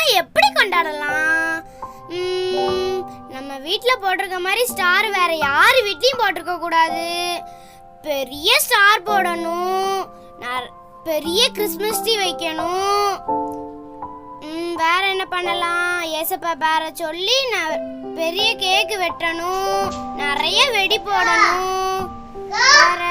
கிறிஸ்மஸை எப்படி கொண்டாடலாம் நம்ம வீட்டில் போட்டிருக்க மாதிரி ஸ்டார் வேற யார் வீட்லையும் போட்டிருக்க கூடாது பெரிய ஸ்டார் போடணும் பெரிய கிறிஸ்மஸ் ட்ரீ வைக்கணும் வேற என்ன பண்ணலாம் ஏசப்பா வேற சொல்லி நான் பெரிய கேக்கு வெட்டணும் நிறைய வெடி போடணும் வேற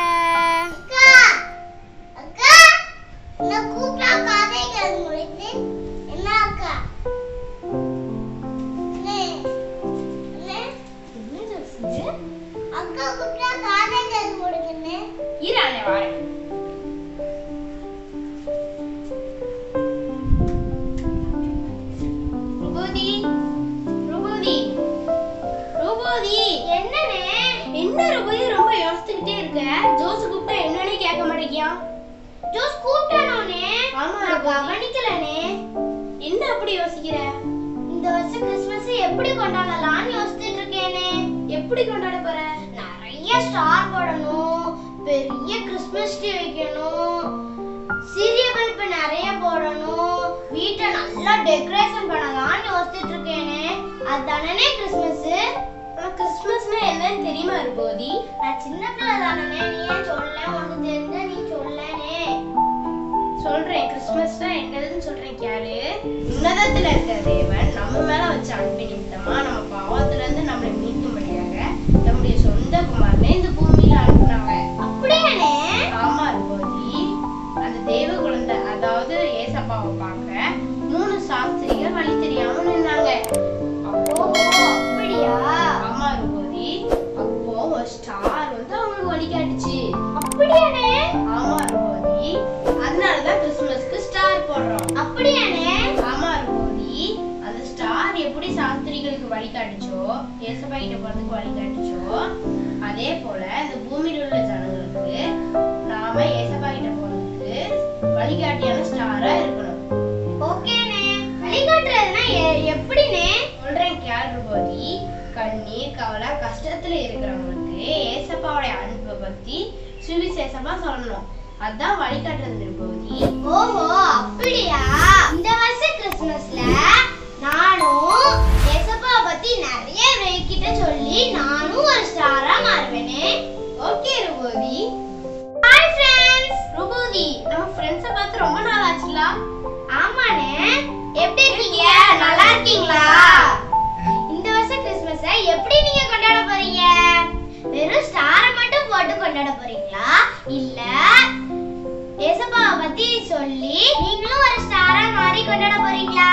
அக்கா கூப்பிட்டா கதைகள் முடிங்கண்ணே ஈரானே வாரேன் ரூபதி ரூபதி ரூபதி. என்னனே என்ன ரூபதி ரொம்ப யோசிச்சுக்கிட்டே இருக்க? ஜோஸ் கூப்பிட்டா என்னன்னே கேட்க மாட்டேங்கியா? ஜோஸ் கூப்பிட்டானே ஆமா. கவனிக்கலனே என்ன அப்படி யோசிக்கிற? இந்த வருஷம் கிறிஸ்மஸ் எப்படி கொண்டாடலாம்னு யோசிச்சுட்டு எப்படி கொண்டாட போற? நிறைய ஸ்டார் போடணும். பெரிய கிறிஸ்மஸ் ட்ரீ வைக்கணும். சிறிய பல்ப் நிறைய போடணும். வீட்டை நல்லா டெக்கரேஷன் பண்ணலாம்னு யோசிச்சுட்டு இருக்கேனே. அதானே கிறிஸ்மஸ் கிறிஸ்மஸ்னா என்னன்னு தெரியுமா ரூபதி நான் சின்ன பிள்ளை தானே நீ ஏன் சொல்ல? உனக்கு தெரிஞ்சா நீ சொல்லனே. சொல்றேன். கிறிஸ்மஸ்னா என்னதுன்னு சொல்றேன். யாரு? உன்னதத்துல இருக்கிறது மூணு சாஸ்திரிகள் வழி தெரியாம நின்னாங்க ஓஹோ அப்படியா? ஆமா ரூபதி அப்போ ஒரு ஸ்டார் வந்து அவங்களுக்கு வழி காட்டுச்சு. அப்படியானே ஆமா ரூபதி அதனாலதான் கிறிஸ்துமஸ்க்கு ஸ்டார் போடுறோம். அப்படியானே ஆமா ரூபதி அந்த ஸ்டார் எப்படி சாஸ்திரிகளுக்கு வழிகாட்டுச்சோ ஏசப்பா கிட்ட போறதுக்கு வழிகாட்டுச்சோ அதே போல இந்த பூமியில உள்ள ஜனங்களுக்கு நாம ஏசப்பா கிட்ட போறதுக்கு வழிகாட்டியான ஸ்டாரா இருக்கணும். ரூபதி கண்ணீர் கவலை கஷ்டத்துல இருக்கிறவங்களுக்கு ஏசப்பாவுடைய அன்பை பத்தி சுவிசேஷமா சொல்லணும். அதான் வழிகாட்டுறது ரூபதி ஓஹோ அப்படியா? இந்த வருஷம் கிறிஸ்மஸ்ல நானும் ஏசப்பா பத்தி நிறைய கிட்ட சொல்லி நானும் ஒரு ஸ்டாரா மாறுவேனே. Okay Rupathi hi friends Rupathi நம்ம ஃப்ரெண்ட்ஸை பார்த்து ரொம்ப நாள் ஆச்சுல? ஆமாண்ணே. எப்படி இருக்கீங்க? நல்லா இருக்கீங்களா போறீங்களா இல்ல. ஏசப்பாவை பத்தி சொல்லி நீங்களும் ஒரு ஸ்டாரா மாறி கொண்டாட போறீங்களா?